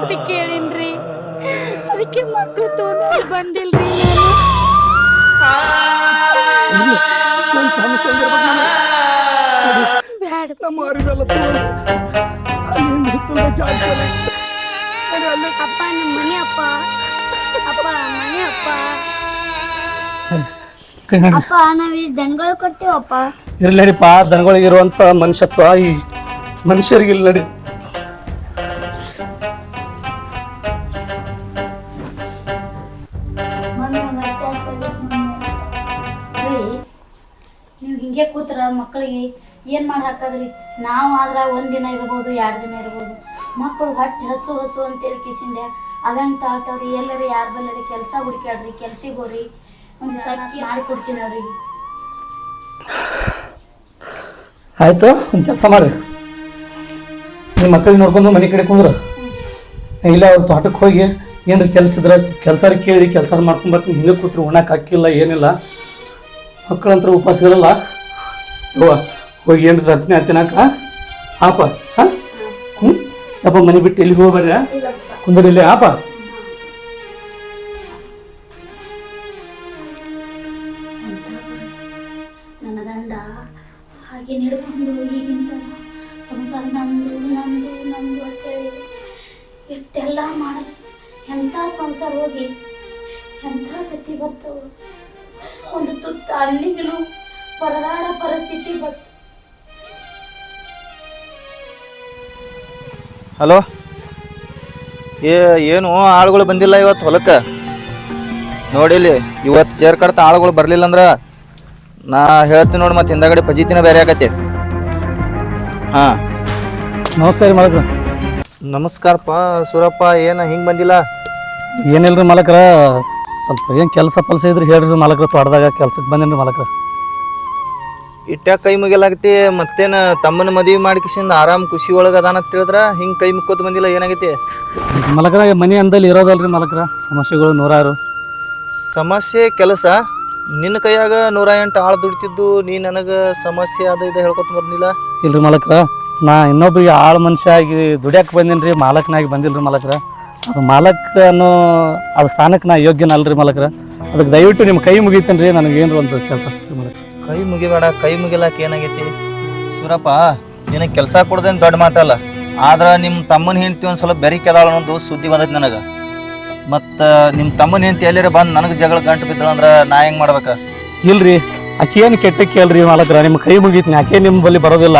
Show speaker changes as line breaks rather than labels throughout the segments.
ಹೇಳ್ತಿ ಕೇಳೇನ್ರಿ. ಅದಕ್ಕೆ ಮಕ್ಕಳು ತೋದ ಬಂದಿಲ್ರಿ ಬ್ಯಾಡ
ಅಪ್ಪ ನಮ್ಮ ಅಪ್ಪ. ಅಪ್ಪ ಅಪ್ಪ. ಅಪ್ಪ ದನಗಳು ಕೊಟ್ಟೇವಪ್ಪ.
ಇರ್ಲಡಿಪ್ಪ ದನಗಳಿಗಿರುವಂತ ಮನುಷ್ಯತ್ವ ಈ ಮನುಷ್ಯರಿಗಿಲ್ಲ ನಡಿ.
ಹಿಂಗೆ ಕೂತ್ರ ಮಕ್ಕಳಿಗೆ ಏನು ಮಾಡಿ ಹಾಕದ್ರಿ? ನಾವು ಆದ್ರ ಒಂದ್ ದಿನ ಇರ್ಬೋದು, ಎರಡ್ ದಿನ ಇರ್ಬೋದು. ಮಕ್ಕಳು ಹೊಟ್ಟೆ ಹಸು ಹಸು ಅಂತೇಳಿ ಕಿಸಿಂದೆ. ಅದಂಗೆ ತಾಳ್ತಾವ್ರಿ ಎಲ್ಲರಿ ಯಾರ ಬಲ್ಲರಿ ಕೆಲಸ ಹುಡುಕ್ಯಾಡ್ರಿ, ಕೆಲ್ಸಿಗೆ ಹೋರಿ ಒಂದು ಸಕ್ಕಿ ಮಾಡಿ ಕೊಡ್ತೀನಿ ಅವ್ರಿಗೆ.
ಆಯ್ತು, ಒಂದ್ ಕೆಲಸ ಮಾಡ್ರಿ. ನಿಮ್ಮ ಮಕ್ಕಳಿಗೆ ನೋಡ್ಕೊಂಡು ಮನೆ ಕಡೆ ಕುಂದ್ರು. ಇಲ್ಲ, ಅವ್ರ ತೋಟಕ್ಕೆ ಹೋಗಿ ಏನ್ರಿ ಕೆಲಸ ಇದ್ರೆ ಕೆಲಸ ಕೇಳಿ ಕೆಲಸ ಮಾಡ್ಕೊಂಡ್ ಬರ್ತೀನಿ. ಹಿಂಗೆ ಕೂತ್ರು ಉಣ್ಣಕ್ಕೆ ಹಾಕಿಲ್ಲ, ಏನಿಲ್ಲ. ಮಕ್ಕಳಂತ್ರ ಉಪವಾಸ ಇರಲ್ಲ. ಯವ್ವ ಹೋಗಿ ಏನು ತರ್ತೀನಿ ತಿನ್ನಕ ಆಪ ಹಾಂ ಹ್ಞೂ ಯಪ್ಪ ಮನೆ ಬಿಟ್ಟು ಎಲ್ಲಿ ಹೋಗ್ಬಾರ ಕುಂದರಲ್ಲಿ ಆಪ
ನನ್ನ ಗಂಡ ಹಾಗೆ ನಡ್ಕೊಂಡು ಈಗಿಂತ ಸಂಸಾರ ನಂದು ನಂದು ನಂದು ಅಂತೇಳಿ ಎಷ್ಟೆಲ್ಲ ಮಾಡ, ಎಂಥ ಸಂಸಾರ ಹೋಗಿ, ಎಂಥ ಗತಿ ಬತ್ತು ಒಂದು ತುತ್ತ ಹಳ್ಳಿಗಳು ಪರದಾಡ ಪರಿಸ್ಥಿತಿ ಬತ್ತು
ಹಲೋ? ಏ ಏನು ಆಳುಗಳು ಬಂದಿಲ್ಲ ಇವತ್ತು ಹೊಲಕ್ಕೆ? ನೋಡಿಲಿ ಇವತ್ತು ಚೇರ್ ಕಡ್ತ ಆಳುಗಳು ಬರಲಿಲ್ಲ ಅಂದ್ರೆ ನಾ ಹೇಳ್ತೀನಿ ನೋಡಿ ಮತ್ತೆ ಹಿಂದಗಡೆ ಪಜಿತಿನ ಬೇರೆ ಆಗತ್ತೆ. ಹಾಂ.
ನಮಸ್ಕಾರ ಮಾಲಕ್ರ.
ನಮಸ್ಕಾರಪ್ಪ ಸೂರಪ್ಪ ಏನು ಹಿಂಗೆ ಬಂದಿಲ್ಲ?
ಏನಿಲ್ರಿ ಮಾಲಕ್ರ ಸ್ವಲ್ಪ ಏನು ಕೆಲಸ ಪಲ್ಸ ಇದ್ರೆ ಹೇಳ್ರಿ ಮಾಲಕ್ರ ತೋಟದಾಗ ಕೆಲ್ಸಕ್ಕೆ ಬಂದೇನ್ರಿ ಮಾಲಕ್ರ.
ಇಟ್ಟ ಕೈ ಮುಗಿಯಲಾಗತಿ ಮತ್ತೇನ ತಮ್ಮನ ಮದುವೆ ಮಾಡ್ಕಿಸಿಂದ ಆರಾಮ್ ಖುಷಿ ಒಳಗೆ ಅದಾನ ಅಂತ ಹೇಳಿದ್ರ ಹಿಂಗೆ ಕೈ ಮುಕ್ಕೋದ್ ಬಂದಿಲ್ಲ ಏನಾಗೈತಿ?
ಮಲಕ್ರ ಮನೆ ಅಂದಲ್ಲಿ ಇರೋದಲ್ರಿ ಮಲಕ್ರ ಸಮಸ್ಯೆಗಳು ನೂರಾರು.
ಸಮಸ್ಯೆ ಕೆಲಸ ನಿನ್ನ ಕೈಯಾಗ ನೂರ ಎಂಟು ಆಳು ದುಡಿತಿದ್ದು ನೀ ನನಗೆ ಸಮಸ್ಯೆ ಅದ ಇದು ಹೇಳ್ಕೊತ ಬರ್ಲಿಲ್ಲ?
ಇಲ್ರಿ ಮಲಕ್ರ ನಾ ಇನ್ನೊಬ್ರಿಗೆ ಆಳು ಮನುಷ್ಯ ಆಗಿ ದುಡ್ಯಾಕೆ ಬಂದೇನ್ರಿ ಮಾಲಕ್ನಾಗಿ ಬಂದಿಲ್ರಿ ಮಲಕ್ರ ಅದು ಮಾಲಕ್ ಅನ್ನೋ ಅದು ಸ್ಥಾನಕ್ಕೆ ನಾ ಯೋಗ್ಯನಲ್ರಿ ಮಲಕ್ರ ಅದಕ್ಕೆ ದಯವಿಟ್ಟು ನಿಮ್ಮ ಕೈ ಮುಗಿತೇನೆ ರೀ ನನಗೇನು ಒಂದು ಕೆಲಸ ಮಲಕ್ರ
ಕೈ ಮುಗಿಬೇಡ ಕೈ ಮುಗಿಲಾಕ ಏನಾಗೈತಿ? ಸೂರಪ್ಪ ನಿನಗೆ ಕೆಲಸ ಕೊಡ್ದೇನು ದೊಡ್ಡ ಮಾತಲ್ಲ. ಆದ್ರೆ ನಿಮ್ಮ ತಮ್ಮನ ಹೆಂಡತಿ ಒಂದು ಸ್ವಲ್ಪ ಬೆರಿಕೆದಾಳ ಅನ್ನೋದು ಸುದ್ದಿ ಬಂದೈತಿ ನನಗೆ. ಮತ್ತು ನಿಮ್ಮ ತಮ್ಮನ ಹೆಂಡತಿ ಎಲ್ಲರ ಬಂದು ನನಗೆ ಜಗಳ ಗಂಟು ಬಿದ್ದಳು ಅಂದ್ರೆ ನಾ ಹೆಂಗೆ ಮಾಡ್ಬೇಕು?
ಇಲ್ರಿ ಆಕೆ ಏನು ಕೆಟ್ಟ ಕೇಳ್ರಿ ಮಾಲಕ್ರ ನಿಮ್ಮ ಕೈ ಮುಗಿತೀನಿ ಆಕೆ ನಿಮ್ಮ ಬಳಿ ಬರೋದಿಲ್ಲ.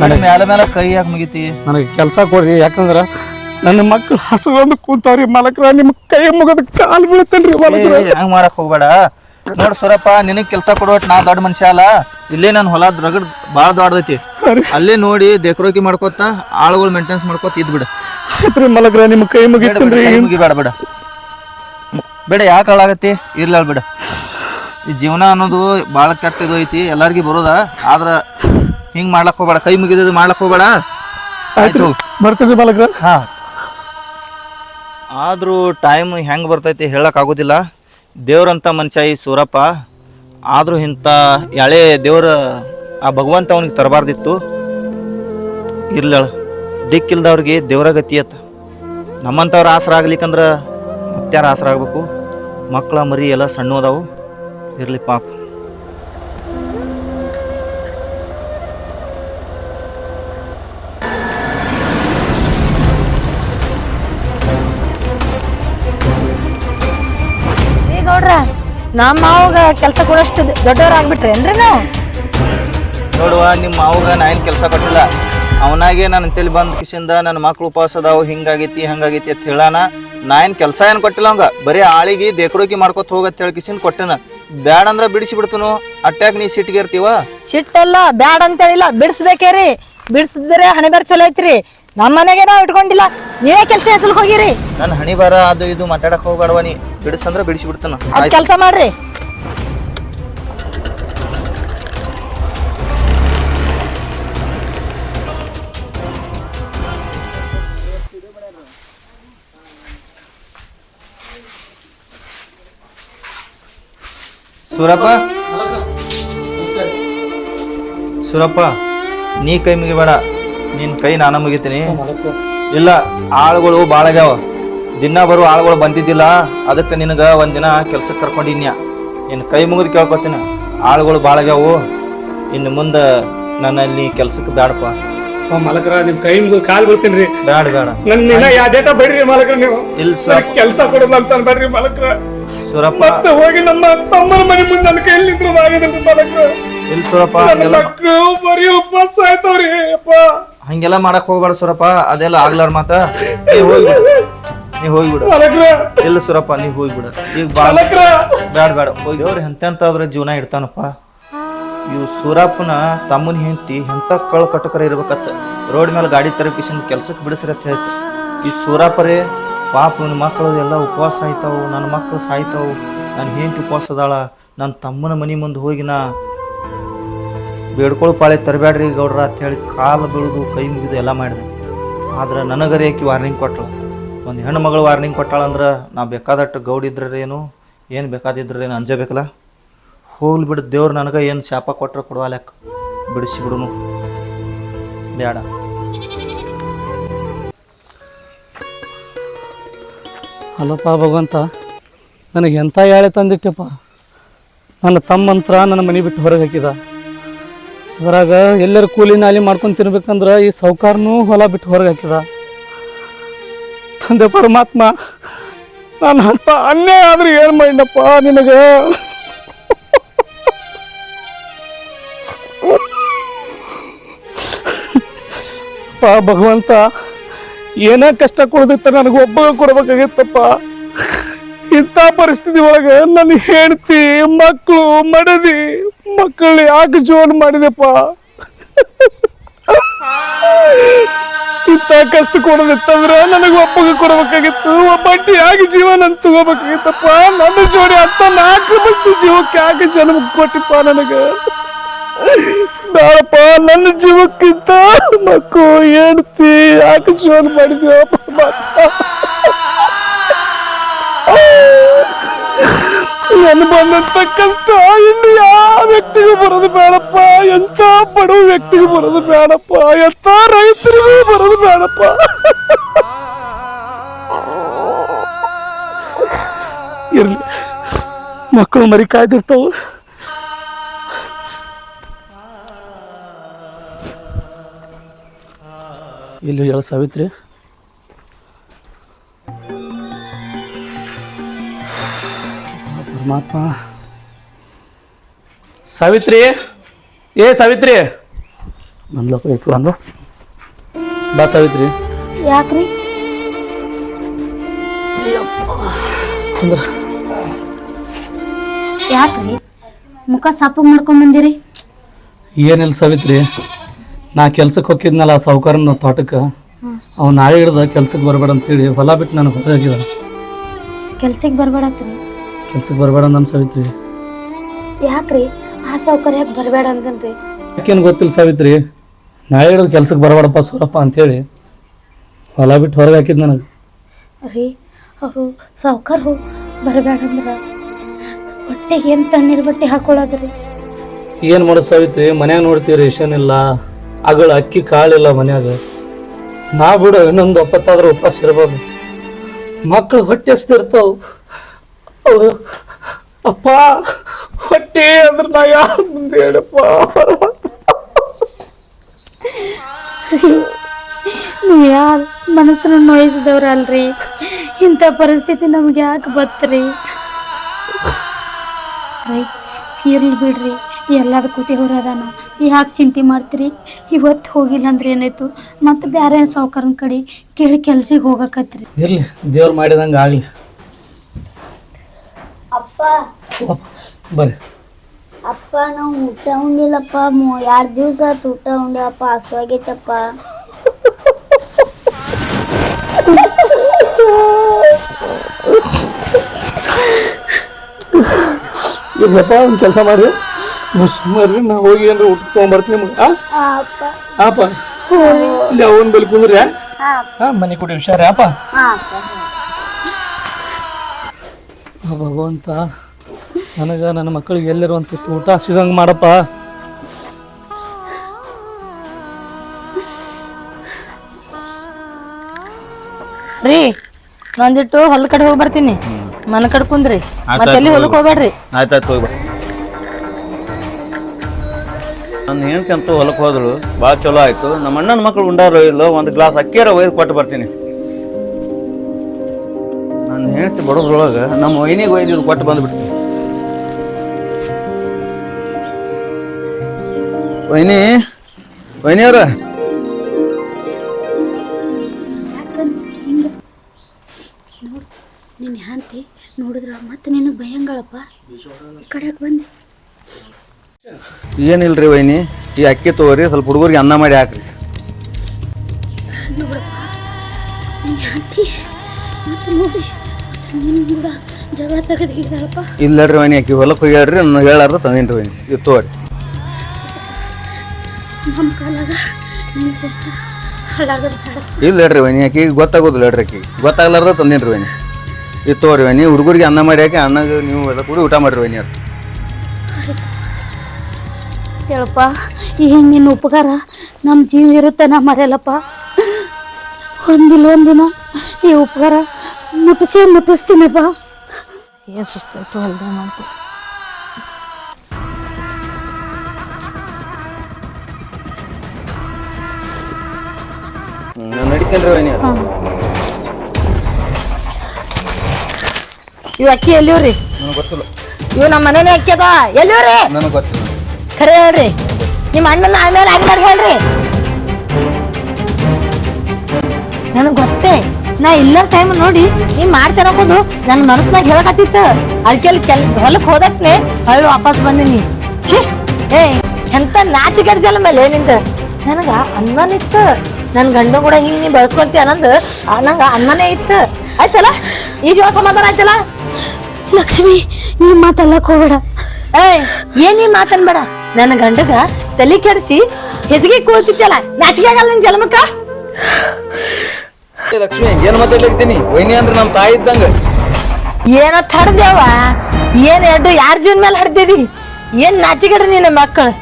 ನನಗೆ ಮೇಲೆ ಮೇಲೆ ಕೈ ಯಾಕೆ ಮುಗಿತಿ?
ನನಗೆ ಕೆಲಸ ಕೊಡ್ರಿ ಯಾಕಂದ್ರೆ ನನ್ನ ಮಕ್ಕಳು ಹಸುಗೊಂದು ಕೂತಾವ್ರಿ ಮಾಲಕ್ರ ನಿಮ್ಮ ಕೈ ಮುಗಿದ ಕಾಲು ಬೀಳ್ತೇನೆ ರೀ ಮಾಲಕ್ರ
ಹಂಗೆ ಮಾಡಕ್ ಹೋಗ್ಬೇಡ. ನೋಡು ಸೂರಪ್ಪ ನಿನಗ್ ಕೆಲಸ ಕೊಡೋಟ್ ನಾ ದೊಡ್ಡ ಮನುಷ್ಯ ಅಲ್ಲ. ಇಲ್ಲೇ ನನ್ನ ಹೊಲ ರಗಡ್ ಬಾಳ ದೊಡ್ಡದೈತಿ. ಅಲ್ಲೇ ನೋಡಿ ದೇಕ್ರೋಕಿ ಮಾಡ್ಕೋತ ಆಳುಗಳು ಮೇಂಟೆನ್ಸ್ ಮಾಡ್ಕೋತ ಇದ್ಬಿಡು
ಆಯ್ತ್ರಿ ಮಲಕ್ರ ನಿಮ್ಮ ಕೈ
ಬೇಡ ಬಿಡು, ಮುಗಿಬೇಡ ಬೇಡ. ಬೇಡ ಯಾಕೆ ಹಾಳಾಗತ್ತಿ? ಇರ್ಲಿ ಬಿಡ. ಈ ಜೀವನ ಅನ್ನೋದು ಬಾಳ ಕೆಟ್ಟದು ಐತಿ ಎಲ್ಲಾರ್ಗಿ ಬರೋದ. ಆದ್ರ ಹಿಂಗ್ ಮಾಡ್ಲಕ್ ಹೋಗ್ಬೇಡ ಕೈ ಮುಗಿದ ಮಾಡ್ಲಕ್ ಹೋಗ್ಬೇಡ. ಆಯ್ತು
ಬರ್ತೀನಿ ಮಲಗ್ರ.
ಹಾ. ಆದ್ರೂ ಟೈಮ್ ಹೆಂಗ್ ಬರ್ತೈತಿ ಹೇಳಕ್ ಆಗೋದಿಲ್ಲ. ದೇವ್ರಂತ ಮನುಷ್ಯ ಈ ಸೂರಪ್ಪ. ಆದರೂ ಇಂಥ ಎಳೆ ದೇವ್ರ ಆ ಭಗವಂತ ಅವನಿಗೆ ತರಬಾರ್ದಿತ್ತು. ಇರ್ಲ ದಿಕ್ಕಿಲ್ದವ್ರಿಗೆ ದೇವ್ರ ಗತಿ ಅತ್ತ ನಮ್ಮಂಥವ್ರ ಆಸರ ಆಗ್ಲಿಕ್ಕಂದ್ರೆ ಮತ್ತಾರು ಆಸರ ಆಗಬೇಕು. ಮಕ್ಕಳ ಮರಿ ಎಲ್ಲ ಸಣ್ಣ ಅದಾವು ಇರಲಿ ಪಾಪ.
ನಮ್ಮ ಮಾವಾಗ ಕೆಲಸ ಕೊಡೋಷ್ಟು ದೊಡ್ಡವ್ರಾಗ್ಬಿಟ್ರೇನ್ರಿ ನಾವು?
ನೋಡುವ ನಿಮ್ಮ ಮಾವಾಗ ನಾ ಏನು ಕೆಲಸ ಕೊಟ್ಟಿಲ್ಲ. ಅವನಾಗೆ ನನ್ನ ತಲೆ ಬಂದ ಕಿಸಿಂದ ನನ್ನ ಮಕ್ಳು ಉಪವಾಸ ಅದಾವು ಹಿಂಗಾಗೈತಿ ಹಂಗಾಗೈತಿ ಅಂತ ಹೇಳಾನ. ನಾ ಏನು ಕೆಲಸ ಏನು ಕೊಟ್ಟಿಲ್ಲ ಅವಂಗ. ಬರೀ ಆಳಿಗೆ ದೇಕ್ರೋಕಿ ಮಾಡ್ಕೊತ ಹೋಗತ್ ಹೇಳಿ ಕಿಸಿಂದ ಕೊಟ್ಟೆನ. ಬ್ಯಾಡ ಅಂದ್ರ ಬಿಡಿಸಿ ಬಿಡ್ತನು. ಅಟ್ಯಾಕ್ ನೀ ಸಿಟ್ಟಿಗೆ ಇರ್ತೀವ?
ಸಿಟ್ಟಲ್ಲ ಬ್ಯಾಡ ಅಂತ ಹೇಳಿಲ್ಲ ಬಿಡಿಸ್ಬೇಕೇರಿ. ಬಿಡಿಸಿದ್ರೆ ಹಣೆ ಬೇರೆ ಚಲೋ ಐತ್ರಿ. ನಮ್ಮ ಮನೆಗೆ ನಾವು ಇಟ್ಕೊಂಡಿಲ್ಲ. ನೀವೇ ಕೆಲಸ ಹೆಸಲ್ಕ್ ಹೋಗಿರಿ.
ನನ್ನ ಹಣಿ ಬರ ಅದು ಇದು ಮಾತಾಡಕ್ ಹೋಗ್ಬೇಡವ ನೀ. ಬಿಡಿಸಂದ್ರ ಬಿಡಿಸಿ ಬಿಡ್ತಾನ
ಅದ್ ಕೆಲಸ ಮಾಡ್ರಿ.
ಸೂರಪ್ಪ? ಸೂರಪ್ಪ ನೀ ಕೈ ಮುಗಿಬೇಡ. ನಿನ್ ಕೈ ನಾನು ಮುಗಿತೀನಿ. ಇಲ್ಲ ಆಳುಗಳು ಭಾಳ ಆಗ್ಯಾವ. ದಿನ ಬರು ಆಳುಗಳು ಬಂದಿದ್ದಿಲ್ಲ ಅದಕ್ಕೆ ನಿನಗ ಒಂದಿನ ಕೆಲ್ಸಕ್ಕೆ ಕರ್ಕೊಂಡಿನ್ಯ ನಿನ್ನ ಕೈ ಮುಗಿದು ಕೇಳ್ಕೊತೀನಿ. ಆಳುಗಳು ಭಾಳ ಆಗ್ಯಾವು. ಇನ್ನು ಮುಂದೆ ನನ್ನ ನೀ ಕೆಲ್ಸಕ್ಕೆ ಬೇಡಪ್ಪ
ಮಾಲಕರ ನಿಮ್ ಕೈ ಕಾಲ್ ಬಿಡ್ತೀನಿ ರೀ
ಬೇಡ ಬೇಡ
ನನ್ನ ಇನ್ನ ಯಾ ಡೇಟಾ ಬಿಡ್ರಿ ಮಾಲಕರ ನೀವು.
ಇಲ್ಲ ಸೂರಪ್ಪ
ಕೆಲಸ ಕೊಡಲ್ಲ ಅಂತ ಬೇಡ್ರಿ ಮಾಲಕರ.
ಸುರಪ್ಪ.
ಮತ್ತೆ ಹೋಗಿ ನಮ್ಮ ತಮ್ಮನ ಮನೆ ಮುಂದೆ ನನ್ನ ಕೈಯಲ್ಲಿ ನಿಂತ್ರು ಮಾಲಕರ.
ಇಲ್ಲ ಸೂರಪ್ಪ
ಮಕ್ಕಳು ಬರೀ ಉಪವಾಸ ಆಯ್ತವ್ರಿ ಅಪ್ಪ.
ಹಂಗೆಲ್ಲ ಮಾಡಕ್ ಹೋಗ್ಬೇಡ ಸುರಪ್ಪ ಅದೆಲ್ಲ ಆಗ್ಲಾರ ಮಾತ ನೀ ಹೋಗ್ಬಿಡು. ನೀ ಹೋಗ್ಬಿಡು. ಇಲ್ಲ ಸುರಪ್ಪ ನೀ ಹೋಗ್ಬಿಡು. ಈಗ ಬಾ.
ಮಾಲಕರ
ಬೇಡ ಬೇಡ ಹೋಗಿ ದೇವ್ರು ಎಂತೆಂತಾದ್ರ ಜೀವನ ಇಡ್ತಾನಪ್ಪ. ಇವ್ ಸೂರಪ್ಪನ ತಮ್ಮನ ಹೆಂಡತಿ ಎಂತ ಕಳ್ ಕಟಕರ ಇರ್ಬೇಕತ್ತ ರೋಡ್ ಮೇಲೆ ಗಾಡಿ ತರಪಿಸಿನ ಕೆಲ್ಸಕ್ಕೆ ಬಿಡಿಸ್ರಿ ಅಂತ ಹೇಳ್ತು. ಈ ಸೂರಪ್ಪರೇ ಪಾಪ ನನ್ನ ಮಕ್ಕಳು ಎಲ್ಲ ಉಪವಾಸ ಆಯ್ತಾವು ನನ್ನ ಮಕ್ಕಳು ಸಾಯ್ತಾವು. ನನ್ನ ಹೆಂಡತಿ ಉಪವಾಸ ಅದಾಳ. ನನ್ನ ತಮ್ಮನ ಮನೆ ಮುಂದೆ ಹೋಗಿ ನಾ ಬೇಡ್ಕೊಳ್ಳು ಪಾಳೆ ತರಬೇಡ್ರಿ ಗೌಡ್ರ ಅಂತೇಳಿ ಕಾಲು ಬೀಳುದು ಕೈ ಮುಗಿದು ಎಲ್ಲ ಮಾಡಿದೆ. ಆದ್ರೆ ನನಗರಿ ಆಕಿ ವಾರ್ನಿಂಗ್ ಕೊಟ್ಟಳು ಒಂದು ಹೆಣ್ಣು ಮಗಳು ವಾರ್ನಿಂಗ್ ಕೊಟ್ಟಾಳಂದ್ರೆ ನಾ ಬೇಕಾದಟ್ಟು ಗೌಡಿದ್ರೇನು ಏನು ಬೇಕಾದಿದ್ರೇನು ಅಂಜಬೇಕಲ್ಲ? ಹೋಗ್ಲಿ ಬಿಡು, ದೇವ್ರು ನನಗೆ ಏನು ಶಾಪ ಕೊಟ್ರೆ ಕೊಡುವ ಬಿಡಿಸಿ ಬಿಡುನು. ಬೇಡ
ಅಲ್ಲಪ್ಪ ಭಗವಂತ, ನನಗೆ ಎಂಥ ಯಾಳೆ ತಂದಿಟ್ಟೆಪ್ಪ? ನನ್ನ ತಮ್ಮಂತ್ರ ನನ್ನ ಮನೆ ಬಿಟ್ಟು ಹೊರಗೆ ಹಾಕಿದ. ಅದ್ರಾಗ ಎಲ್ಲರ ಕೂಲಿ ನಾಲಿ ಮಾಡ್ಕೊಂಡು ತಿನ್ಬೇಕಂದ್ರೆ ಈ ಸಾವುಕಾರನೂ ಹೊಲ ಬಿಟ್ಟು ಹೊರಗೆ ಹಾಕಿದ. ತಂದೆ ಪರಮಾತ್ಮ, ನಾನು ಅಂತ ಅನ್ಯಾಯ ಆದ್ರೆ ಏನು ಮಾಡಿನಪ್ಪ ನಿನಗೆ? ಭಗವಂತ, ಏನೇ ಕಷ್ಟ ಕೊಡದಿತ್ತ ನನಗೆ ಒಬ್ಬ ಕೊಡ್ಬೇಕಾಗಿತ್ತಪ್ಪ. ಇಂಥ ಪರಿಸ್ಥಿತಿ ಒಳಗೆ ನನ್ನ ಹೆಂಡತಿ ಮಕ್ಕಳು ಮಡದಿ ಮಕ್ಕಳು ಯಾಕೆ ಜೋನ್ ಮಾಡಿದೆಪ್ಪ? ಇಂಥ ಕಷ್ಟ ಕೊಡದಿತ್ತಂದ್ರೆ ನನಗೆ ಒಬ್ಬಗೆ ಕೊಡಬೇಕಾಗಿತ್ತು. ಒಬ್ಬಟ್ಟಿ ಯಾಕೆ ಜೀವನ ತಗೋಬೇಕಾಗಿತ್ತಪ್ಪ. ನನ್ನ ಜೋಡಿ ಅಂತ ನಾಲ್ಕು ಮಂದಿ ಜೀವಕ್ಕೆ ಯಾಕೆ ಜನ್ಮ ಕೊಟ್ಟಿಪ್ಪ ನನಗೆ? ಬೇಡಪ್ಪ, ನನ್ನ ಜೀವಕ್ಕಿಂತ ಮಕ್ಕಳು, ಹೆಂಡತಿ ಯಾಕೆ ಜೋನ್ ಮಾಡಿದ್ಯೋ ಏನು ಬಂದಂತ ಕಷ್ಟ ಇನ್ನು ಯಾವ ವ್ಯಕ್ತಿಗೂ ಬರೋದು ಬೇಡಪ್ಪ. ಎಂತ ಬಡವ ವ್ಯಕ್ತಿಗೂ ಬರೋದು ಬೇಡಪ್ಪ. ಎಂತ ರೈತರಿಗೂ ಬರೋದು ಬೇಡಪ್ಪ. ಇರ್ಲಿ. ಮಕ್ಕಳು ಮರಿ ಕಾಯ್ದಿರ್ತಾವ. ಇಲ್ಲಿ ಹೇಳ ಸಾವಿತ್ರಿ. ಪರಮಾತ್ಮ. ಸಾವಿತ್ರಿ ಏ ಸಾವಿತ್ರಿ. ಬಂದ್ಲಪ್ಪ ಇಟ್ಟು ಬಂದು ಬಾ ಸಾವಿತ್ರಿ.
ಯಾಕ್ರಿ?
ಕುಂದ್ರ
ಯಾಕ್ರಿ? ಮುಖ ಸಾಪು ಮಾಡ್ಕೊಂಡ್ ಬಂದಿರಿ?
ಏನಿಲ್ಲ ಸಾವಿತ್ರಿ. ನಾ ಕೆಲ್ಸಕ್ಕೆ ಹೋಗಿದ್ನಲ್ಲ ಆ ಸಾವುಕಾರನ ತೋಟಕ್ಕೆ. ಅವ್ನು ನಾಳೆ ಹಿಡ್ದ ಕೆಲ್ಸಕ್ಕೆ ಬರಬೇಡ ಅಂತೇಳಿ ಹೊಲ ಬಿಟ್ಟು ನನಗೆ ಹೊರಗಿದ
ಕೆಲ್ಸಕ್ಕೆ ಬರ್ಬೇಡತ್ರಿ.
ಕೆಲ್ಸಕ್ಕೆ ಬರಬೇಡ ನನ್ನ ಸಾವಿತ್ರಿ.
ಯಾಕ್ರಿ? ಆ ಸೌಕರ್ಯಕ್ಕೆ ಬರಬೇಡ ಅಂತನ್ರಿ
ಯಾಕೇನು ಗೊತ್ತಿಲ್ಲ ಸಾವಿತ್ರಿ? ನಾ ಹೇಳಿದ ಕೆಲ್ಸಕ್ಕೆ ಬರಬೇಡಪ್ಪ ಸೂರಪ್ಪ ಅಂತೇಳಿ. ಹೊಲ ಬಿಟ್ಟು ಹೊರಗೆ ಹಾಕಿದ್ ನನಗೆ.
ರೀ ಅವರು ಸಾವ್ಕಾರು ಬರಬೇಡ ಅಂದ್ರ ಹೊಟ್ಟೆಗೆ ಏನು ತಣ್ಣೀರು ಬಟ್ಟೆ ಹಾಕೊಳ್ಳೋದ್ರಿ
ಏನು ಮಾಡೋದು ಸಾವಿತ್ರಿ? ಮನ್ಯಾಗ ನೋಡ್ತೀವಿ ರೇಷನ್ ಇಲ್ಲ ಅಗಳ ಅಕ್ಕಿ ಕಾಳಿಲ್ಲ ಮನ್ಯಾಗ. ನಾ ಬಿಡು ಇನ್ನೊಂದು ಒಪ್ಪತ್ತಾದ್ರೂ ಉಪವಾಸ ಇರ್ಬೋದು. ಮಕ್ಕಳು ಹೊಟ್ಟೆ ಹಸ್ತಿರ್ತಾವ ಅಪ್ಪ ಹೊಟ್ಟೆ ಅಂದ್ರೆ ನಾ ಯಾರ ಮುಂದೆ ಹೇಳಪ್ಪ?
ನೀವು ಯಾರು ಮನಸ್ಸನ್ನು ನೋಯಿಸಿದವ್ರಲ್ರಿ? ಇಂಥ ಪರಿಸ್ಥಿತಿ ನಮ್ಗೆ ಯಾಕೆ ಬತ್ರಿ? ರೈ ಇರ್ಲಿ ಬಿಡ್ರಿ. ಎಲ್ಲದಕ್ಕೂ ದೇವ್ರ ಅದಾನ. ಯಾಕೆ ಚಿಂತೆ ಮಾಡ್ತೀರಿ? ಇವತ್ತು ಹೋಗಿಲ್ಲ ಅಂದ್ರೆ ಏನಾಯ್ತು? ಮತ್ತೆ ಬೇರೆ ಸಾವುಕಾರನ ಕಡೆ ಕೇಳಿ ಕೆಲ್ಸಿಗೆ ಹೋಗಕತ್ರಿ.
ಇರ್ಲಿ ದೇವ್ರು ಮಾಡಿದಂಗೆ ಆಗಲಿ.
ಅಪ್ಪ.
ಬರ್ರಿ
ಅಪ್ಪ ನಾವು ಊಟ ಉಂಡಿಲ್ಲಪ್ಪ ಎರಡು ದಿವಸ ಆತು ಊಟ ಉಂಡಿವಪ್ಪ ಹಸುವಾಗೈತಪ್ಪ
ಇರ್ಲಪ್ಪ ಒಂದು ಕೆಲಸ ಮಾಡಿ ನೀವು ಸುಮ್ಮನೆ ನಾ ಹೋಗಿ ಅಂದ್ರೆ ಊಟ ತೊಗೊಂಬರ್ತೀನಿ ನಿಮ್ಗೆ ಆ?
ಅಪ್ಪ.
ಆಪ. ಇಲ್ಲಿ ಅವನ ಬಲ್ಲಿ ಕುಂದ್ರಿ
ಹಾ.
ಮನೆ ಕೊಡಿ ಹುಷಾರ ಅಪ್ಪ
ಹಾ ಅಪ್ಪ.
ಭಗವಂತ ನನಗೆ ನನ್ನ ಮಕ್ಕಳಿಗೆ ಎಲ್ಲರೂ ಒಂದು ಊಟ ಸಿಗಂಗೆ ಮಾಡಪ್ಪ.
ರೀ ನಂದಿಟ್ಟು ಹೊಲ ಕಡೆ ಹೋಗಿ ಬರ್ತೀನಿ. ಮನೆ ಕಡೆ ಕುಂದ್ರಿ. ಮತ್ತೆ ಎಲ್ಲಿ ಹೊಲಕ್ಕೆ ಹೋಗ್ಬೇಡ್ರಿ?
ಆಯ್ತಾಯ್ತು ಹೋಗ್ಬಾ
ನನ್ನ ಹೆಂಡತಿ ಅಂತೂ ಹೊಲಕ್ಕೆ ಹೋದಳು ಭಾಳ ಚಲೋ ಆಯ್ತು. ನಮ್ಮ ಅಣ್ಣನ ಮಕ್ಕಳು ಉಂಡಾರೋ ಇಲ್ಲೋ ಒಂದು ಗ್ಲಾಸ್ ಅಕ್ಕಿಯಾರ ಒಯ್ದು ಕೊಟ್ಟು ಬರ್ತೀನಿ. ಬಡೋದ್ರೊಳಗೆ ನಮ್ಮ ವೈನಿಗೆ ಒಯ್ದು ಕೊಟ್ಟು ಬಂದ್ಬಿಡ್ತೀನಿ ವೈನಿ ವೈನಿಯವ್ರ.
ನೀನು ಹ್ಯಾಂತಿ ನೋಡಿದ್ರ ಮತ್ತೆ ನಿನಗೆ ಭಯಂಗಳಪ್ಪ? ಈ ಕಡೆಗೆ ಬಂದೆ.
ಏನಿಲ್ರಿ ವೈನಿ ಈ ಅಕ್ಕಿ ತಗೋರಿ ಸ್ವಲ್ಪ ಹುಡುಗರಿಗೆ ಅನ್ನ ಮಾಡಿ ಹಾಕ್ರಿ.
ನೋಡಪ್ಪ ನೀನು ಹ್ಯಾಂತಿ ಮತ್ತೆ ನೋಡಿ. ನಿನ್ನ ಜಗಳ ತೆಗೆದಿದ್ದಾಳಪ್ಪ
ಇಲ್ಲಡ್ರಿ ವೈನಿ ಅಕ್ಕಿ ಹೊಲಕ್ಕೆ ಹೋಗ್ಯಾಡ್ರಿ ನಾನು ಹೇಳಾರ್ದ ತಂದೇನ್ರಿ ವೈನಿ. ಇದು ತಗೋರಿ
ನಮ್ಮ ಕಾಲಾಗ ನಿನ್ನ ಸಂಸಾರ ಹಾಳಾಗೋದು ಬೇಡ.
ಇಲ್ಲಡ್ರಿ ವೈನಿ ಆಕಿ ಗೊತ್ತಾಗೋದಿಲ್ಲ ಹೇಳ್ರಿ ಆಕಿ. ಗೊತ್ತಾಗ್ಲಾರ್ದ ತಂದೇನ್ರಿ ವೈನಿ. ಇದು ವೈನಿ ಹುಡುಗರಿಗೆ ಅನ್ನ ಮಾಡಿ ಹಾಕಿ ಅನ್ನ ನೀವು ಎಲ್ಲ ಕೂಡಿ ಊಟ ಮಾಡ್ರಿ ವೈನಿ ಅದು
ಹೇಳಪ್ಪ ಈಗ ನಿನ್ನ ಉಪಕಾರ ನಮ್ಮ ಜೀವ ಇರುತ್ತೆ ನಾ ಮರೆಯಲ್ಲಪ್ಪ. ಒಂದಿಲ್ಲ ಒಂದಿನ ಈ ಉಪಕಾರ ಮುಟ್ಟಿಸಿ ಮುಟ್ಟಿಸ್ತೀನಪ್ಪ
ಏನು ಸುಸ್ತಾಯ್ತು ಅಲ್ಲದೆ ಮಾಡ್ತು
ನಾನು
ಇವು ಅಕ್ಕಿ ಎಲ್ಲಿವ್ರಿ?
ನನಗೆ ಗೊತ್ತಿಲ್ಲ.
ಇವು ನಮ್ಮ ಮನೇನೆ ಅಕ್ಕಿ ಅದ ಎಲ್ಲಿವ್ರಿ?
ನನಗೆ ಗೊತ್ತಿಲ್ಲ.
ಖರೆ ಹೇಳ್ರಿ. ನಿಮ್ಮ ಅಣ್ಣನ ಆಮೇಲೆ ಆಗಿ ಹೇಳ್ರಿ. ನನಗೆ ಗೊತ್ತೇ. ನಾ ಇಲ್ಲ ಟೈಮ್ ನೋಡಿ ನೀ ಮಾಡ್ತೇನೆ ಅನ್ನೋದು ನನ್ನ ಮನಸ್ನಾಗ ಹೇಳಕತ್ತಿತ್ತು. ಅದಕ್ಕೆ ಕೆಲ್ ಹೊಲಕ್ಕೆ ಹೋದಟ್ಲೆ ಹಳ್ಳು ವಾಪಸ್ ಬಂದಿನಿ. ಛೇ ಏ ಎಂತ ನಾಚಿಕೆಡ್ಸಲ್ಲ ಮೇಲೆ ನಿಂದ? ನನಗ ಅನ್ನನಿತ್ತು ನನ್ನ ಗಂಡ ಕೂಡ ಹಿಂಗೆ ನೀ ಬಳಸ್ಕೊಂತಿ ಅನ್ನಂದು ನಂಗೆ ಅನ್ನನೇ ಇತ್ತು. ಆಯ್ತಲ್ಲ? ಈ ಜೀವ ಸಮಾಧಾನ ಆಯ್ತಲ್ಲ?
ಲಕ್ಷ್ಮಿ ನೀ ಮಾತಲ್ಲಕ್ ಹೋಗ್ಬೇಡ.
ಏಯ್ ಏನ್ ನೀ ಮಾತನ್ಬೇಡ ನನ್ನ ಗಂಡಗ ತಲೆ ಕೆಡಿಸಿ ಹೆಸಗೆ ಕೂಳ್ತಿತ್ತಲ್ಲ ನಾಚಿಕೆ ಆಗಲ್ಲ ನಿನ್ ಜನ್ಮಕ್ಕ
ಏ ಲಕ್ಷ್ಮಿ, ಏನ್ ಮಾತಾಡ್ಲಿಕ್ತೀನಿ ವೈನಿ ಅಂದ್ರೆ ನಮ್ಮ ತಾಯಿ ಇದ್ದಂಗ.
ಏನ ತಡ್ದೇವ ಏನ್ ಎರಡು ಯಾರ ಜೀವನ ಮೇಲೆ ಹಡ್ದಿದಿ? ಏನ್ ನಾಚಿಗಡ್ರಿ ನಿನ್ನ ಮಕ್ಕಳು?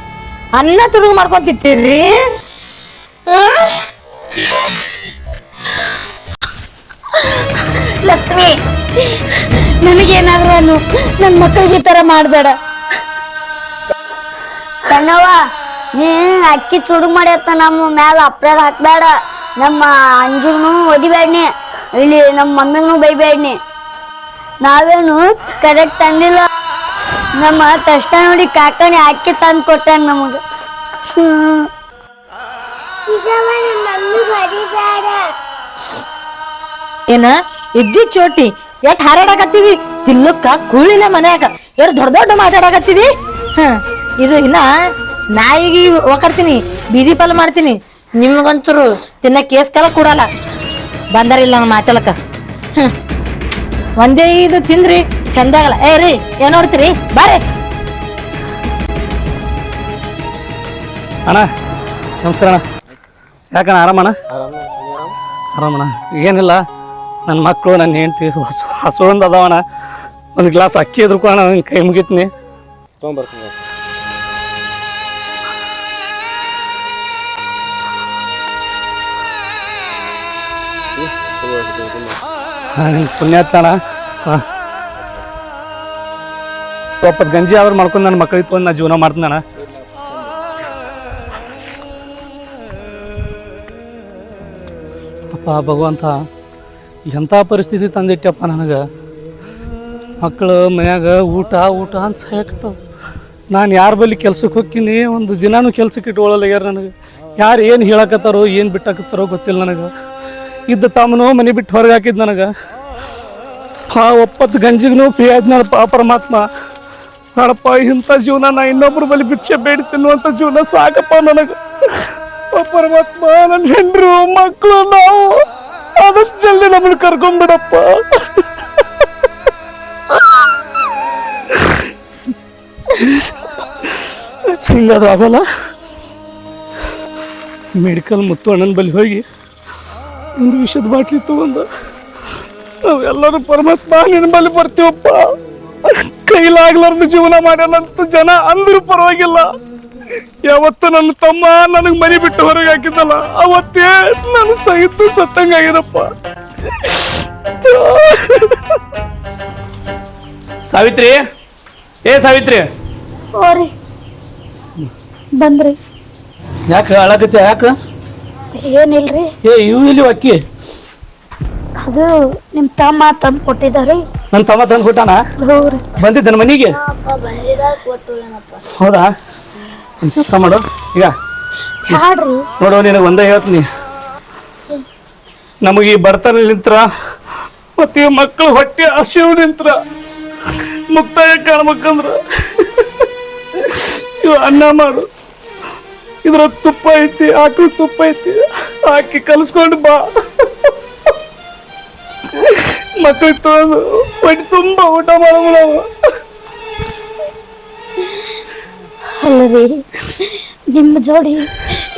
ಅನ್ನ ತುಡುಗು ಮಾಡ್ಕೊಂತಿತ್ತೀರಿ
ಲಕ್ಷ್ಮಿ, ನನಗೇನಾದ್ರೂ ಅನ್ನು ನನ್ನ ಮಕ್ಕಳಿಗೆ ಈ ತರ ಮಾಡಬೇಡ.
ಸಣ್ಣವ ನೀ ಅಕ್ಕಿ ಚುಡು ಮಾಡಿ ನಮ್ಮ ಮ್ಯಾಲ ಅಪ್ರಾಗ ಹಾಕ್ಬೇಡ. ನಮ್ಮ ಅಂಜುನು ಒದಿಬೇಡ್ನಿ ಇಲ್ಲಿ ನಮ್ಮ ಮಮ್ಮಿಗೂ ಬೈಬೇಡ್ನಿ ನಾವೇನು ಕರೆಕ್ಟ್ ತಂದಿಲ್ಲ. ನಮ್ಮ ಕಷ್ಟ ನೋಡಿ ಕಾಕಾಣಿ ಹಾಕಿ ತಂದು ಕೊಟ್ಟಾನ ನಮಗೆ.
ಏನ? ಇದ್ದಿ ಚೋಟಿ. ಎಟ್ ಹಾರಾಡಕತ್ತೀವಿ? ತಿಲ್ಲಕ್ಕ ಕೂಳಿನ ಮನ್ಯಾಗ. ಎರಡು ದೊಡ್ಡ ದೊಡ್ಡ ಮಾತಾಡಕತ್ತೀವಿ? ಹ. ಇದು ಇನ್ನ ನಾಯಿಗೆ ಒಕಡ್ತೀನಿ ಬೀದಿ ಪಾಲ್ ಮಾಡ್ತೀನಿ. ನಿಮಗಂತರು ತಿನ್ನ ಕೇಸ್ ಕಾಲ ಕೊಡಲ್ಲ. ಬಂದಾರಿಲ್ಲ ನಾನು ಮಾತಾಡಕ ಹ್ಮ್. ಒಂದೇ ಇದು ತಿಂದ್ರಿ ಚಂದಾಗಲ್ಲ ಏ ರೀ ಏನ್ ನೋಡ್ತೀರಿ? ಬಾರೆ.
ಅಣ್ಣ ನಮಸ್ಕಾರ ಅಣ್ಣ. ಯಾಕಣ್ಣ ಆರಾಮಣ್ಣ? ಆರಾಮಣ್ಣ. ಏನಿಲ್ಲ ನನ್ನ ಮಕ್ಕಳು ನನ್ನ ಹೆಂಡ್ತಿ ಹಸು ಹಸು ಒಂದು ಅದಾವಣ್ಣ. ಒಂದು ಗ್ಲಾಸ್ ಅಕ್ಕಿ ಎದ್ರುಕೋಣ ನನ್ನ ಕೈ ಮುಗಿತೀನಿ.
ತೊಗೊಂಬರ್ತೀನಿ
ನಿನ್ನ ಒಪ್ಪದ ಗಂಜಿ ಆದ್ರೂ ಮಾಡ್ಕೊಂಡು ನನ್ನ ಮಕ್ಕಳಿಗೆ ತೊಗೊಂಡು ನಾ ಜೀವನ ಮಾಡ್ತೀನಿ ಅಪ್ಪ, ಭಗವಂತ, ಎಂಥ ಪರಿಸ್ಥಿತಿ ತಂದಿಟ್ಟಪ್ಪ ನನಗೆ? ಮಕ್ಕಳು ಮನ್ಯಾಗ ಊಟ ಊಟ ಅಂತ ಸಾಯಕತ್ತಾವ. ನಾನು ಯಾರ ಬಳಿ ಕೆಲ್ಸಕ್ಕೆ ಹೋಗ್ತೀನಿ, ಒಂದು ದಿನಾನು ಕೆಲ್ಸಕ್ಕೆ ಇಟ್ಕೊಳ್ಳಲ್ಲ ಯಾರು ನನಗೆ? ಯಾರು ಏನು ಹೇಳಕತ್ತಾರೋ, ಏನು ಬಿಟ್ಟಾಕತ್ತಾರೋ ಗೊತ್ತಿಲ್ಲ ನನಗೆ. ಇದ್ದ ತಮ್ಮನೋ ಮನೆ ಬಿಟ್ಟು ಹೊರಗೆ ಹಾಕಿದ್ ನನಗೆ. ಆ ಒಪ್ಪತ್ತು ಗಂಜಿಗೂ ಪಾ ಪರಮಾತ್ಮ. ನೋಡಪ್ಪ, ಇಂಥ ಜೀವನ ನಾ ಇನ್ನೊಬ್ರ ಬಳಿ ಭಿಕ್ಷೆ ಬೇಡಿ ತಿನ್ನುವಂಥ ಜೀವನ ಸಾಕಪ್ಪ ನನಗೆ. ಪರಮಾತ್ಮ, ನನ್ನ ಹೆಂಡ್ರು ಮಕ್ಕಳು ನಾವು ಆದಷ್ಟು ಜಲ್ದಿ ನಮ್ಮನ್ನು ಕರ್ಕೊಂಬಿಡಪ್ಪ ಹಿಂಗಾದ್ರೂ ಆಗಲ್ಲ. ಮೆಡಿಕಲ್ ಮುತ್ತು ಅಣ್ಣನ ಬಳಿ ಹೋಗಿ ಒಂದು ವಿಷದ ಬಾಟ್ಲಿ ತಗೊಂಡ ನಾವೆಲ್ಲರೂ ಪರಮಾತ್ಮ ನಿನ್ನ ಬಳಿ ಬರ್ತೀವಪ್ಪ. ಕೈಲಾಗ್ಲಾರ್ದು ಜೀವನ ಮಾಡ್ಯಾನಂತ ಜನ ಅಂದ್ರೂ ಪರವಾಗಿಲ್ಲ. ಯಾವತ್ತು ನನ್ನ ತಮ್ಮ ನನಗೆ ಮನೆ ಬಿಟ್ಟು ಹೊರಗೆ ಹಾಕಿದ್ದಲ್ಲ ಅವತ್ತೇ ನನ್ನ ಸಹಿತ ಸತ್ತಂಗಾಗಿದಪ್ಪ ಸಾವಿತ್ರಿ ಏ ಸಾವಿತ್ರಿ.
ಬಂದ್ರಿ.
ಯಾಕೆ ಅಳಗತ್ತೆ ಯಾಕೆ?
ಏನಿಲ್ರಿ?
ಏ ಇವು ಇಲ್ಲಿ ಅಕ್ಕಿ?
ಅದು ನಿಮ್ಮ ತಮ್ಮ ತಂದು ಕೊಟ್ಟಿದ್ದಾರೆ.
ನನ್ನ ತಮ್ಮ ತಂದು ಕೊಟ್ಟಾನ?
ಹೌದ್ರಿ.
ಬಂದಿದ್ದಾನ ಮನೆಗೆ? ಹೌದಾ? ಕೆಲಸ ಮಾಡು ಈಗ.
ಹಾಡ್ರಿ
ನೋಡು ನಿನಗೆ ಒಂದೇ ಹೇಳ್ತೀನಿ. ನಮಗೆ ಈ ಬಡತನ ನಿಂತ್ರ ಮತ್ತೆ ಈ ಮಕ್ಕಳು ಹೊಟ್ಟೆ ಹಸಿವು ನಿಂತ್ರ ಮುಕ್ತಾಯ ಕಾಣ್ಬೇಕಂದ್ರ ಇವು ಅನ್ನ ಮಾಡು. ಇದ್ರ ತುಪ್ಪ ಐತಿ, ಆಕಳು ತುಪ್ಪ ಐತಿ ಹಾಕಿ ಕಲಿಸ್ಕೊಂಡು ಬಾ. ಮಕ್ಕಳು ತೊಳೆದು ಹೊಟ್ಟೆ ತುಂಬ ಊಟ ಮಾಡೋದು ನಾವು
ಅಲ್ಲರಿ, ನಿಮ್ಮ ಜೋಡಿ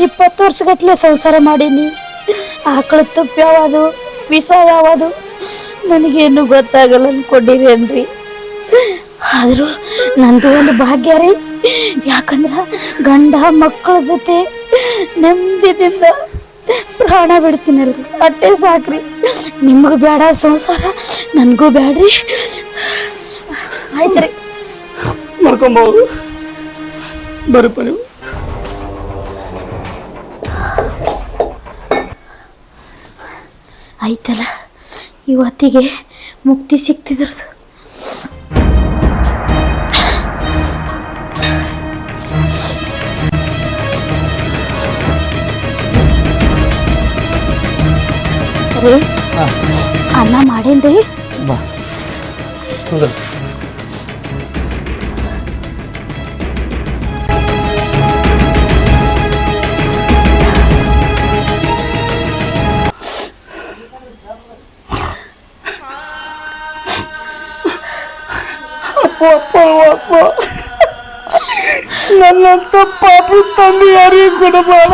ಇಪ್ಪತ್ತು ವರ್ಷಗಟ್ಲೆ ಸಂಸಾರ ಮಾಡೀನಿ. ಆಕಳ ತುಪ್ಪ ಯಾವುದು, ವಿಷ ಯಾವುದು, ನನಗೇನು ಗೊತ್ತಾಗಲ್ಲ ಅನ್ಕೊಂಡಿರಿ ಅನ್ರಿ ಆದರೂ ನಂದು ಒಂದು ಭಾಗ್ಯ ರೀ. ಯಾಕಂದ್ರ ಗಂಡ ಮಕ್ಕಳ ಜೊತೆ ನೆಮ್ಮದಿದಿಂದ ಪ್ರಾಣ ಬಿಡ್ತೀನಲ್ರಿ. ಅಟ್ಟೆ ಸಾಕ್ರಿ. ನಿಮ್ಗೆ ಬೇಡ ಸಂಸಾರ ನನಗೂ ಬೇಡ್ರಿ ಆಯ್ತ್ರಿ.
ಮರ್ಕೊಂಬೋದು. ಬರಪ್ಪ ನೀವು.
ಆಯ್ತಲ್ಲ ಇವತ್ತಿಗೆ ಮುಕ್ತಿ ಸಿಕ್ತಿದ್ರದು ರೀ ಅನ್ನ ಮಾಡೇನ್ರಿ
ಬಾ ಕುಂದ್ರು. ಅಪ್ಪ ಅಪ್ಪ ಅಪ್ಪ ನನ್ನಂತ ಪಾಪು ತಂದೆ ಯಾರಿಗೂ ಕೊಡಬೇಡ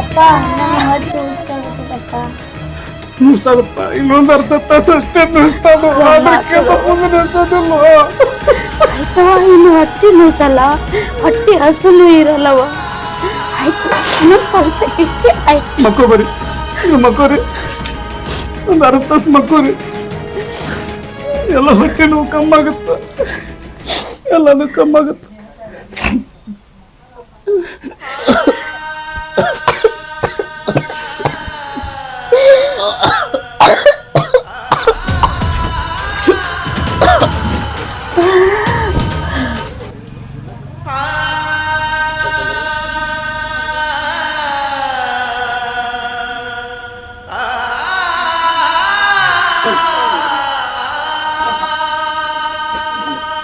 ಅಪ್ಪ
ನುಸ್ತಾದಪ್ಪ ಇನ್ನೊಂದು ಅರ್ಧ ತಾಸು ಅಷ್ಟೇ ನುಸ್ತಾದು ಅದಕ್ಕೆ ಮುಂದೆ ನುಸೋದಿಲ್ಲ
ಆಯ್ತವ ಇನ್ನು ಹತ್ತಿ ನುಸಲ್ಲ ಹೊಟ್ಟೆ ಹಸುನು ಇರಲ್ಲವ? ಆಯ್ತು ಇನ್ನು ಸ್ವಲ್ಪ ಇಷ್ಟೇ ಆಯ್ತು.
ಮಕ್ಕೋ ಬರಿ ನೀವು ಮಕ್ಕೋರಿ. ಒಂದು ಅರ್ಧ ತಾಸು ಮಕ್ಕಳ್ರಿ ಎಲ್ಲ ಹೊಟ್ಟೆ ನೋವು ಕಮ್ಮಾಗುತ್ತೆ. ಎಲ್ಲನೂ ಕಮ್ಮಾಗುತ್ತೆ.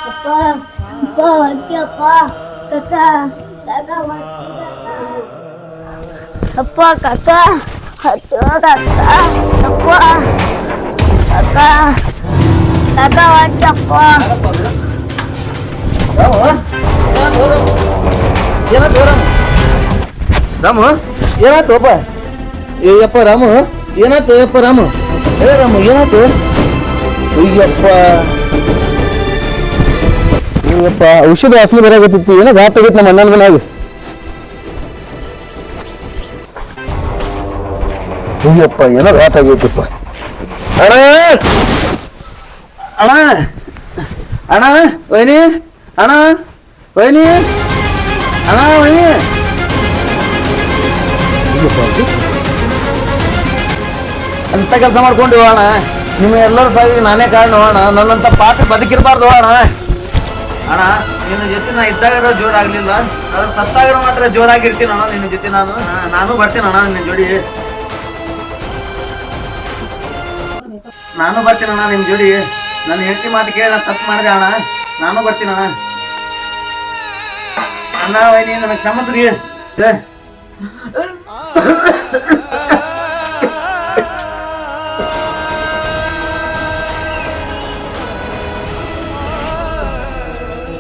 ಅಪ್ಪ ಅಪ್ಪ ಹೊಟ್ಟಿ ಅಪ್ಪ ಕಕ್ಕ ಕಕ್ಕ ಹತ್ತು ಕಕ್ಕ ಅಪ್ಪ ಹೊಟ್ಟಿ ಅಪ್ಪ
ಏನಾಯ್ತು ರಾಮು? ಏನಾಯ್ತು ಅಪ್ಪ? ಏಯಪ್ಪ ರಾಮು, ಏನಾಯ್ತು? ಯಪ್ಪ ರಾಮು. ಏ, ರಾಮು, ಏನಾಯ್ತು? ಅಯ್ಯಪ್ಪ. ಅಯ್ಯಪ್ಪ, ಔಷಧ ಅಸಲಿ ಬರಾಗತ್ತಿತ್ತು ಏನೋ ಘಾಟ್ ಆಗೈತೆ ನಮ್ಮ ಅಣ್ಣನ ಅಯ್ಯಪ್ಪ, ಏನೋ ಘಾಟ್ ಆಗೈತಪ್ಪ. ಅಣ್ಣ! ಅಣ್ಣ! ಅಣ್ಣ, ವೈನಿ! ಅಣ್ಣ! ವೈನಿ! ಅಣ್ಣ, ವೈನಿ! ಅಂತ ಕೆಲಸ ಮಾಡ್ಕೊಂಡು ಅಣ್ಣ? ನಿಮ್ಮ ಎಲ್ಲರೂ ಸಾವಿಗೆ ನಾನೇ ಕಾರಣ ಅಣ್ಣ. ನನ್ನಂತ ಪಾತ್ರ ಬದುಕಿರಬಾರ್ದು ಅಣ್ಣ.
ಅಣ್ಣ, ನಿನ್ನ ಜೊತೆ ನಾ ಇದ್ದಾಗ ಜೋರಾಗ್ಲಿಲ್ಲ. ಅದ್ರ ಸತ್ತಾಗಿರೋ ಮಾತ್ರ ಜೋರಾಗಿರ್ತೀನಿ ಅಣ್ಣ. ನಿನ್ನ ಜೊತೆ ನಾನು ನಾನು ಬರ್ತೀನಿ ಅಣ್ಣ ನಿನ್ನ ಜೋಡಿ. ನಾನು ಬರ್ತೀನಣ್ಣ ನಿಮ್ಮ ಜೋಡಿ ನನ್ನ ಹೆಂಡತಿ ಮಾತು ಕೇಳಿ ನಾನು ತಪ್ಪು ಮಾಡಿದೆ ಅಣ್ಣ ನಾನು ಬರ್ತೀನಣ್ಣ ಅಣ್ಣ ವೈನಿ ನನಗೆ ಕ್ಷಮಸ್ರಿ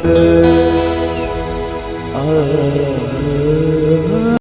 Thank